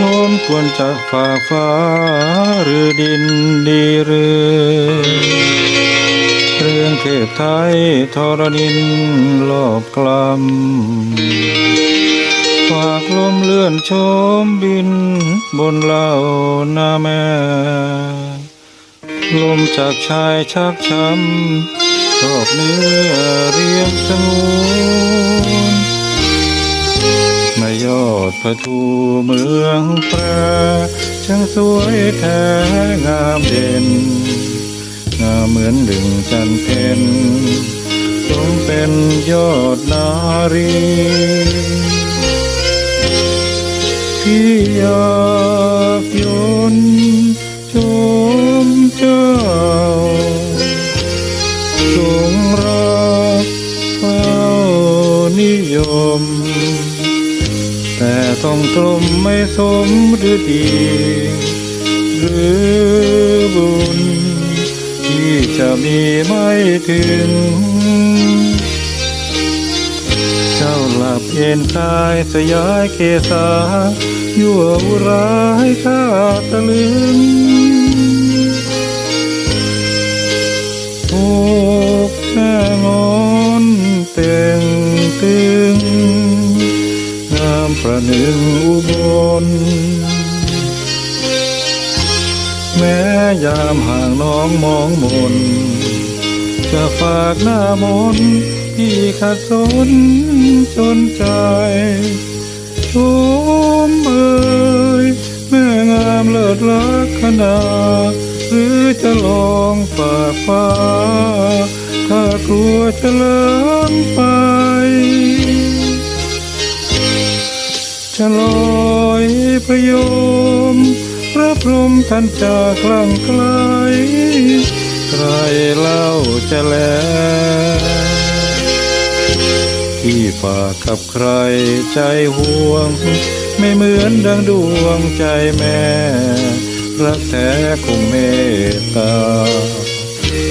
ลมควรจากฝากฟ้าหรือดินดีหรือเรื่องเทพไทยทรณินลอบกลำฝากลมเลื่อนโชมบินบนเหล่านาแม่ ลมจากชายชักช้ำชอบเนื้อเรียงสง มายอดพระทูเมืองแปรช่างสวยแท้งามเด่น งามเหมือนดึงจันเพนสมเป็นยอดนารีที่อยากยน แต่ต้องตรมไม่สมหรือดี หรือบุญ ที่จะมีไม่ถึง เจ้าหลับเย็นกายสยายเกษายั่วอุร้ายข้าตะลึงอกแม่งอนเต่งตึ ประหนึ่งอุบล แม้ยามห่างน้องมองมน จะฝากหน้ามนที่ขัดสนจนใจชมเอ่ยแม่งามเลิศลักขณาหรือจะลองฝากฟ้า ถ้ากลัวจะเลินไป จะลอยพยมพระพรหมท่านจะคลั่งไกล ใครเล่าจะแล ที่ฝากกับใครใจห่วง ไม่เหมือนดังดวงใจแม่รักแท้คงเมตตา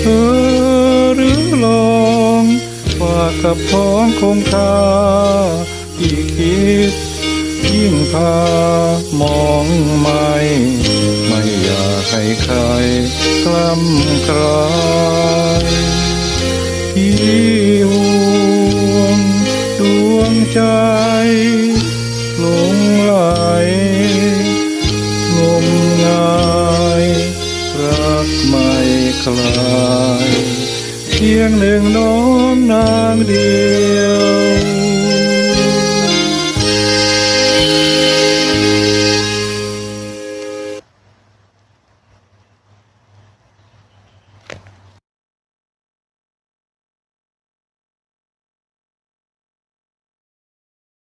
เออหรือลองฝากกับพ้องคงคาที่คิด ยิ่งพามองไม่ ไม่อยากให้ใครกล้ำกลายที่ห่วงดวงใจหลงไหลงมงายรักไม่คลาย เพียงหนึ่งน้องนางเดียว